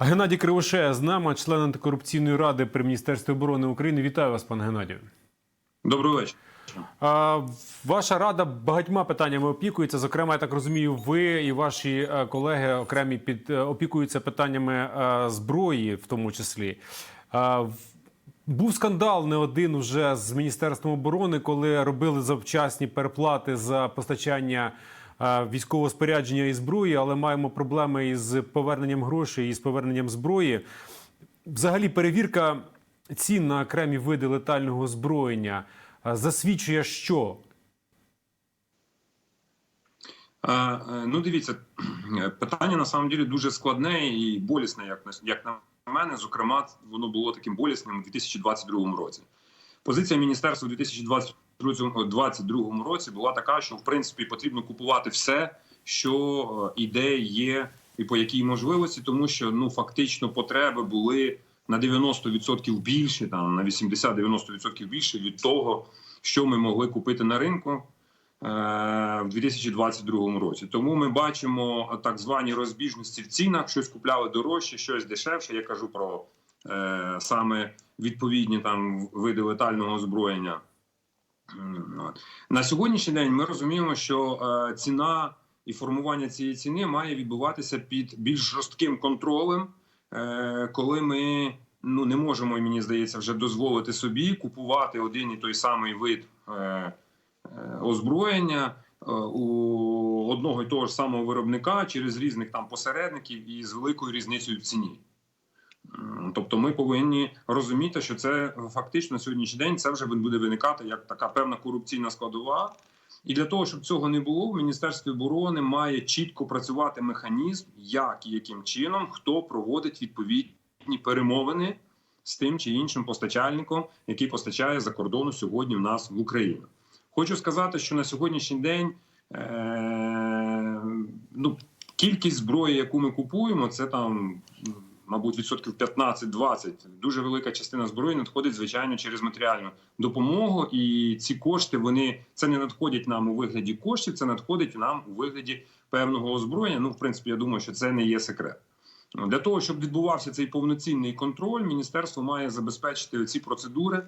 Геннадій Кривошея з нами, член антикорупційної ради при міністерстві оборони України. Вітаю вас, пане Геннадію. Доброго вечора. Ваша рада багатьма питаннями опікується. Зокрема, я так розумію, ви і ваші е, колеги окремі під е, опікуються питаннями е, зброї, в тому числі. Був скандал не один уже з міністерством оборони, коли робили завчасні переплати за постачання військового спорядження і зброї, але маємо проблеми із поверненням грошей і з поверненням зброї. Взагалі, перевірка цін на окремі види летального озброєння е, засвідчує, що Ну, дивіться, питання на самом деле дуже складне і болісне, як на як на мене. Зокрема, воно було таким болісним у 2022 році. Позиція міністерства у 2022 році була така, що в принципі потрібно купувати все, що е, іде, є, і по якій можливості, тому що ну фактично потреби були на 90% більше, там на 80-90% більше від того, що ми могли купити на ринку е, в 2022 році. Тому ми бачимо так звані розбіжності в цінах. Щось купляли дорожче, щось дешевше. Я кажу про е, саме відповідні там види летального озброєння. На сьогоднішній день ми розуміємо, що е, ціна і формування цієї ціни має відбуватися під більш жорстким контролем, е, коли ми ну не можемо, мені здається, вже дозволити собі купувати один і той самий вид е, озброєння у одного і того ж самого виробника через різних там посередників і з великою різницею в ціні. Тобто ми повинні розуміти, що це фактично сьогоднішній день це вже буде виникати як така певна корупційна складова. І для того, щоб цього не було, в Міністерстві оборони має чітко працювати механізм, як і яким чином хто проводить відповідні перемовини з тим чи іншим постачальником, який постачає за кордону сьогодні в нас в Україну. Хочу сказати, що на сьогоднішній день е- ну, кількість зброї, яку ми купуємо, це там мабуть, відсотків 15-20. Дуже велика частина зброї надходить звичайно через матеріальну допомогу, і ці кошти вони це не надходять нам у вигляді коштів, це надходить нам у вигляді певного озброєння. Ну, в принципі, я думаю, що це не є секрет. Для того щоб відбувався цей повноцінний контроль, міністерство має забезпечити ці процедури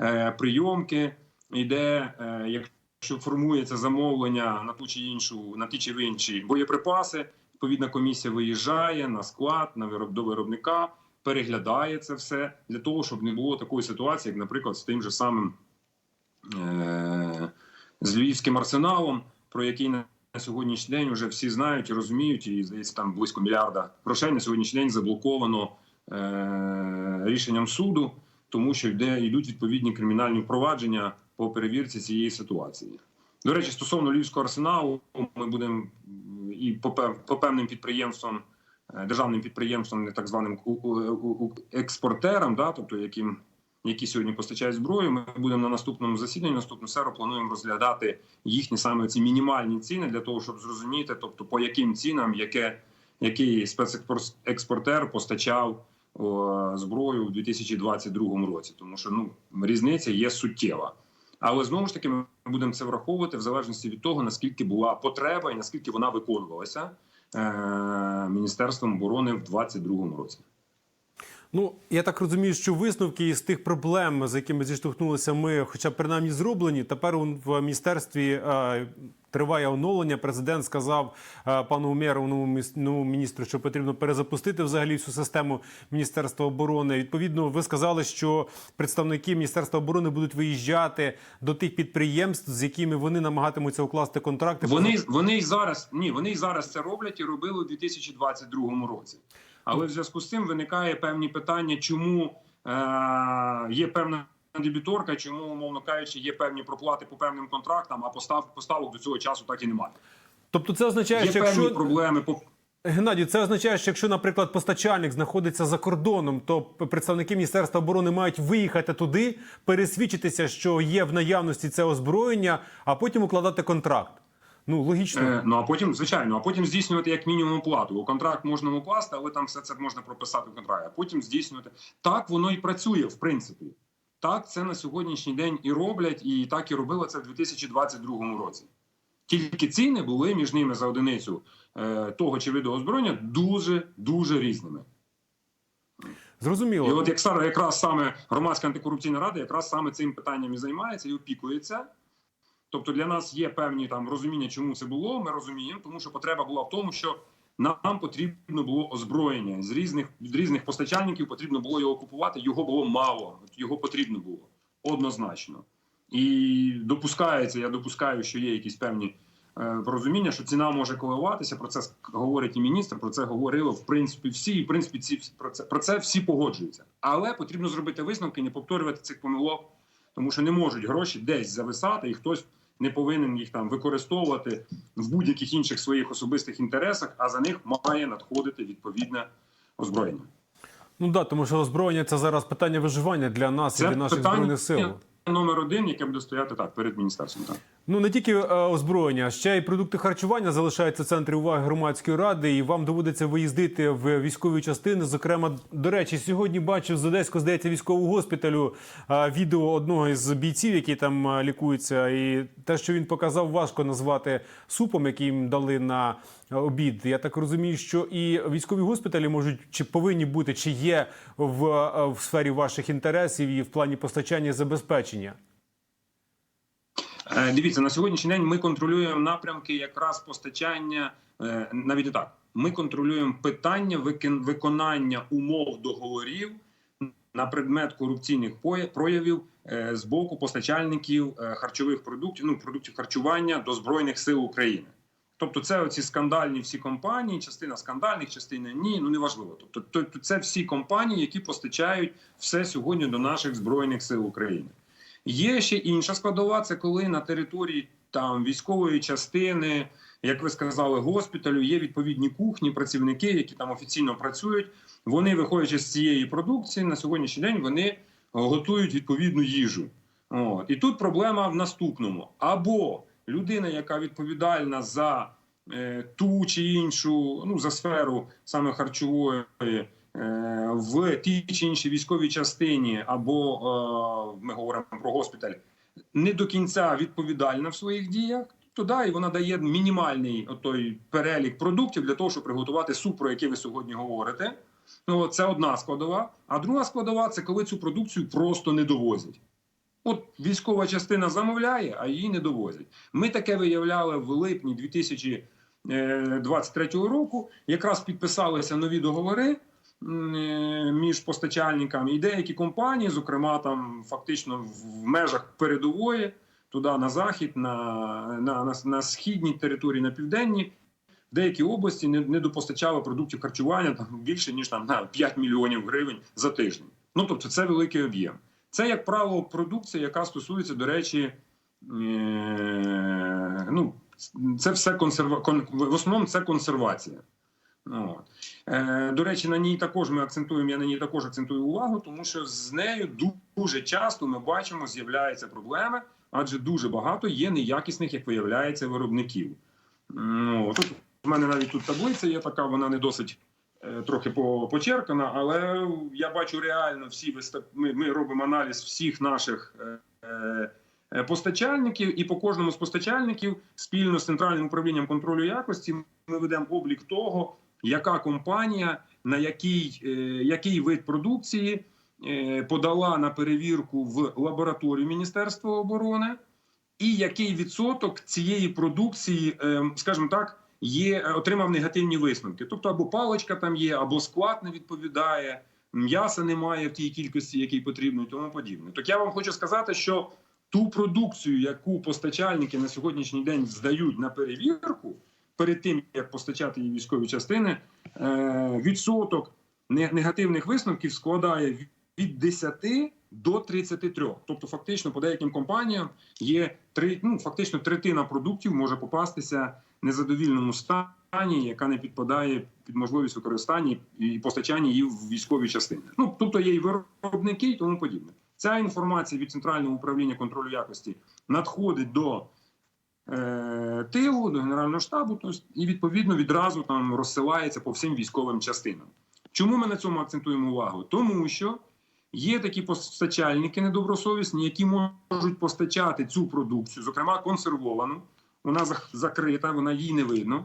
е, прийомки, іде е, якщо формується замовлення на ту чи іншу, на ті чи інші боєприпаси. Відповідна комісія виїжджає на склад, на вироб до виробника, переглядає це все для того, щоб не було такої ситуації, як, наприклад, з тим же самим е- з львівським арсеналом, про який на сьогоднішній день вже всі знають і розуміють, і здається, там близько мільярда грошей на сьогоднішній день заблоковано е- рішенням суду, тому що йде йдуть відповідні кримінальні впровадження по перевірці цієї ситуації. До речі, стосовно львівського арсеналу, ми будемо і по, пев- по певним підприємствам, е, державним підприємствам, так званим експортерам, да, тобто яким які сьогодні постачають зброю. Ми будемо на наступному засіданні, наступну серу плануємо розглядати їхні саме ці мінімальні ціни для того, щоб зрозуміти, тобто по яким цінам, яке який спецекспортер постачав о, зброю у 2022 році, тому що ну різниця є суттєва. Але знову ж таки ми будемо це враховувати в залежності від того, наскільки була потреба і наскільки вона виконувалася е- Міністерством оборони в 2022 році. Ну, я так розумію, що висновки із тих проблем, з якими зіштовхнулися ми, хоча принаймні зроблені. Тепер в міністерстві е, триває оновлення. Президент сказав е, пану новому новому міністру, що потрібно перезапустити взагалі всю систему Міністерства оборони. Відповідно, ви сказали, що представники Міністерства оборони будуть виїжджати до тих підприємств, з якими вони намагатимуться укласти контракти. Вони вони й зараз ні, вони й зараз це роблять і робили у 2022 році. Але в зв'язку з цим виникає певні питання, чому е- є певна дебіторка, чому, умовно кажучи, є певні проплати по певним контрактам, а постав поставок до цього часу так і немає. Тобто, це означає, Є що певні якщо проблеми по Геннадій, це означає, що якщо, наприклад, постачальник знаходиться за кордоном, то представники Міністерства оборони мають виїхати туди, пересвідчитися, що є в наявності це озброєння, а потім укладати контракт. Ну логічно. Е, ну а потім, звичайно, а потім здійснювати як мінімум оплату. У контракт можна укласти, але там все це можна прописати в контракті. А потім здійснювати так воно і працює, в принципі. Так це на сьогоднішній день і роблять, і так і робили це в 2022 році. Тільки ціни були між ними за одиницю е, того чи виду озброєння дуже дуже різними. Зрозуміло. І от як якраз саме громадська антикорупційна рада якраз саме цим питанням і займається і опікується. Тобто для нас є певні там розуміння, чому це було. Ми розуміємо, тому що потреба була в тому, що нам потрібно було озброєння з різних від різних постачальників. Потрібно було його купувати. Його було мало, його потрібно було однозначно. І допускається, я допускаю, що є якісь певні е, порозуміння, що ціна може коливатися. Про це говорить і міністр. Про це говорили в принципі всі. І в принципі, ці про це про це всі погоджуються. Але потрібно зробити висновки, не повторювати цих помилок, тому що не можуть гроші десь зависати, і хтось не повинен їх там використовувати в будь-яких інших своїх особистих інтересах, а за них має надходити відповідне озброєння. Ну да, тому що озброєння це зараз питання виживання для нас і для наших питання збройних сил. Номер один, яке буде стояти так перед міністерством. Так. Ну не тільки е, озброєння, ще й продукти харчування залишаються в центрі уваги громадської ради, і вам доводиться виїздити в військові частини. Зокрема, до речі, сьогодні бачив з Одеського, здається, військового госпіталю е, відео одного із бійців, який там е, лікується, і те, що він показав, важко назвати супом, який їм дали на обід. Я так розумію, що і військові госпіталі можуть чи повинні бути, чи є в, е, в сфері ваших інтересів і в плані постачання і забезпечення. Е, Дивіться, на сьогоднішній день ми контролюємо напрямки якраз постачання, е, навіть і так. Ми контролюємо питання виконання умов договорів на предмет корупційних проявів е, з боку постачальників харчових продуктів, ну продуктів харчування до збройних сил України. Тобто, це оці скандальні всі компанії, частина скандальних, частина ні. Ну неважливо. Тобто це всі компанії, які постачають все сьогодні до наших збройних сил України. Є ще інша складова, це коли на території там військової частини, як ви сказали, госпіталю є відповідні кухні, працівники, які там офіційно працюють. Вони, виходячи з цієї продукції, на сьогоднішній день вони готують відповідну їжу. От. І тут проблема в наступному: або людина, яка відповідальна за е, ту чи іншу, ну за сферу саме харчової. Е, В тій чи іншій військовій частині, або е, ми говоримо про госпіталь, не до кінця відповідальна в своїх діях, то да, і вона дає мінімальний отой перелік продуктів для того, щоб приготувати суп, про який ви сьогодні говорите. Ну, це одна складова. А друга складова це коли цю продукцію просто не довозять. От військова частина замовляє, а її не довозять. Ми таке виявляли в липні 2023 року. Якраз підписалися нові договори е, між постачальниками і деякі компанії, зокрема, там фактично в межах передової, туди на захід, на, на, на, на східній території, на південній. Деякі області не, не допостачали продуктів харчування там більше ніж там на 5 мільйонів гривень за тиждень. Ну тобто, це великий об'єм. Це, як правило, продукція, яка стосується, до речі, е, ну це все консерва... кон... в основному це консервація. Ну, Е, до речі, на ній також ми акцентуємо. Я на ній також акцентую увагу, тому що з нею дуже часто ми бачимо, з'являються проблеми, адже дуже багато є неякісних, як виявляється, виробників. Ну, тут в мене навіть тут таблиця є така, вона не досить е, трохи почеркана, але я бачу реально всі виста- ми, ми робимо аналіз всіх наших е, е, постачальників, і по кожному з постачальників спільно з центральним управлінням контролю якості ми ведемо облік того, яка компанія на який, е, який вид продукції е, подала на перевірку в лабораторію Міністерства оборони, і який відсоток цієї продукції, е, скажімо так, є отримав негативні висновки. Тобто, або паличка там є, або склад не відповідає, м'яса немає в тій кількості, якій потрібно, і тому подібне. Так я вам хочу сказати, що ту продукцію, яку постачальники на сьогоднішній день здають на перевірку, перед тим як постачати її військові частини, е, відсоток не- негативних висновків складає від 10 до 33. Тобто, фактично, по деяким компаніям є три, ну фактично третина продуктів може попастися в незадовільному стані, яка не підпадає під можливість використання і постачання її в військові частини. Ну тобто є і виробники, і тому подібне. Ця інформація від центрального управління контролю якості надходить до тилу, до генерального штабу, тобто, і відповідно відразу там розсилається по всім військовим частинам. Чому ми на цьому акцентуємо увагу? Тому що є такі постачальники недобросовісні, які можуть постачати цю продукцію, зокрема консервовану. Вона зак- закрита, вона її не видно.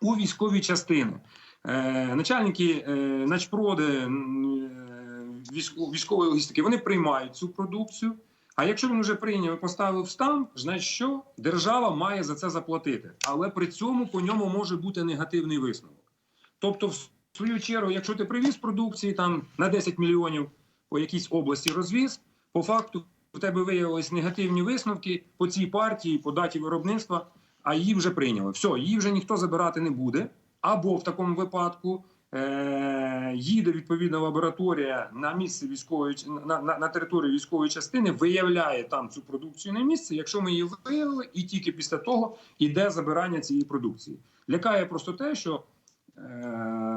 У військові частини. е, начальники е, начпроди е, військової логістики, вони приймають цю продукцію. А якщо він вже прийняв і поставив штамп, значить що держава має за це заплатити. Але при цьому по ньому може бути негативний висновок. Тобто, в свою чергу, якщо ти привіз продукції там на 10 мільйонів по якійсь області розвіз, по факту в тебе виявились негативні висновки по цій партії, по даті виробництва, а її вже прийняли. Все, її вже ніхто забирати не буде. Або в такому випадку їде відповідна лабораторія на місце військової на, на, на територію військової частини, виявляє там цю продукцію на місце. Якщо ми її виявили, і тільки після того йде забирання цієї продукції. Лякає просто те, що е,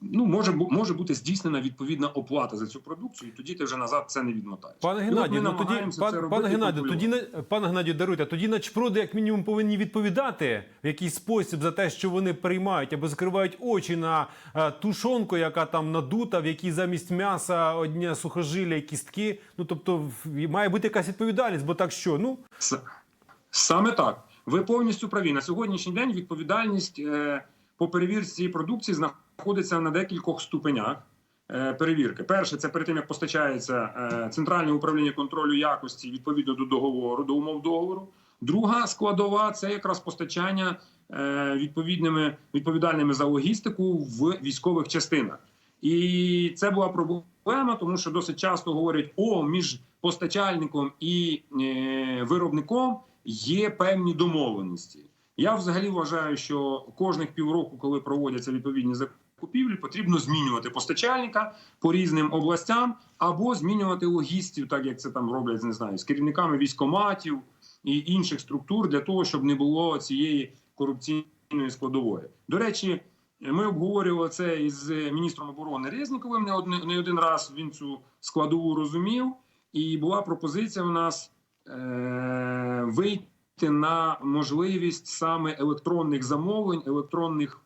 ну, може, може бути здійснена відповідна оплата за цю продукцію, і тоді ти вже назад це не відмотаєш. Пане Геннадію, ну тоді пан, пане Геннадію, тоді пане Геннадію, даруйте. Тоді начпроди, як мінімум, повинні відповідати в якийсь спосіб за те, що вони приймають або закривають очі на е, тушонку, яка там надута, в якій замість м'яса одні сухожилля і кістки. Ну тобто має бути якась відповідальність, бо так що ну Саме так. Ви повністю праві. На сьогоднішній день відповідальність е, по перевірці продукції знаходиться на декількох ступенях е, перевірки. Перше, це перед тим, як постачається е, Центральне управління контролю якості відповідно до договору, до умов договору. Друга складова це якраз постачання е, відповідними відповідальними за логістику в військових частинах. І це була проблема, тому що досить часто говорять: о, між постачальником і виробником є певні домовленості. Я взагалі вважаю, що кожних півроку, коли проводяться відповідні закупівлі, потрібно змінювати постачальника по різним областям або змінювати логістів, так як це там роблять не знаю, з керівниками військоматів і інших структур, для того, щоб не було цієї корупційної складової. До речі, ми обговорювали це із міністром оборони Резніковим не один, не один раз. Він цю складову розумів, і була пропозиція у нас е- вийти на можливість саме електронних замовлень, електронних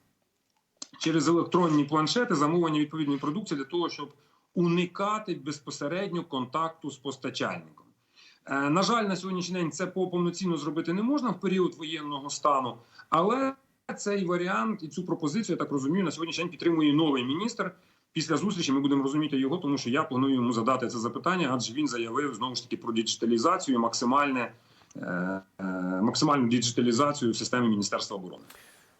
через електронні планшети замовлення відповідної продукції для того, щоб уникати безпосередньо контакту з постачальником. Е, На жаль, на сьогоднішній день це по- повноцінно зробити не можна в період воєнного стану, але цей варіант і цю пропозицію, я так розумію, на сьогоднішній день підтримує новий міністр. Після зустрічі ми будемо розуміти його, тому що я планую йому задати це запитання, адже він заявив знову ж таки про діджиталізацію, максимальне, максимальну діджиталізацію в системі Міністерства оборони.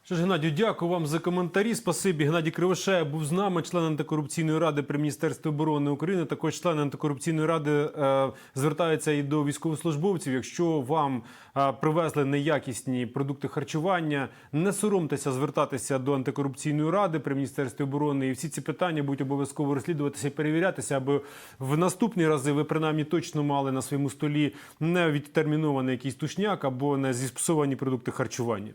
Що ж, Геннадію, дякую вам за коментарі. Спасибі. Геннадій Кривошея був з нами, член антикорупційної ради при Міністерстві оборони України. Також член антикорупційної ради е, звертається і до військовослужбовців. Якщо вам е, привезли неякісні продукти харчування, не соромтеся звертатися до антикорупційної ради при Міністерстві оборони. І всі ці питання будуть обов'язково розслідуватися і перевірятися, аби в наступні рази ви принаймні точно мали на своєму столі не відтермінований якийсь тушняк або не зіпсовані продукти харчування.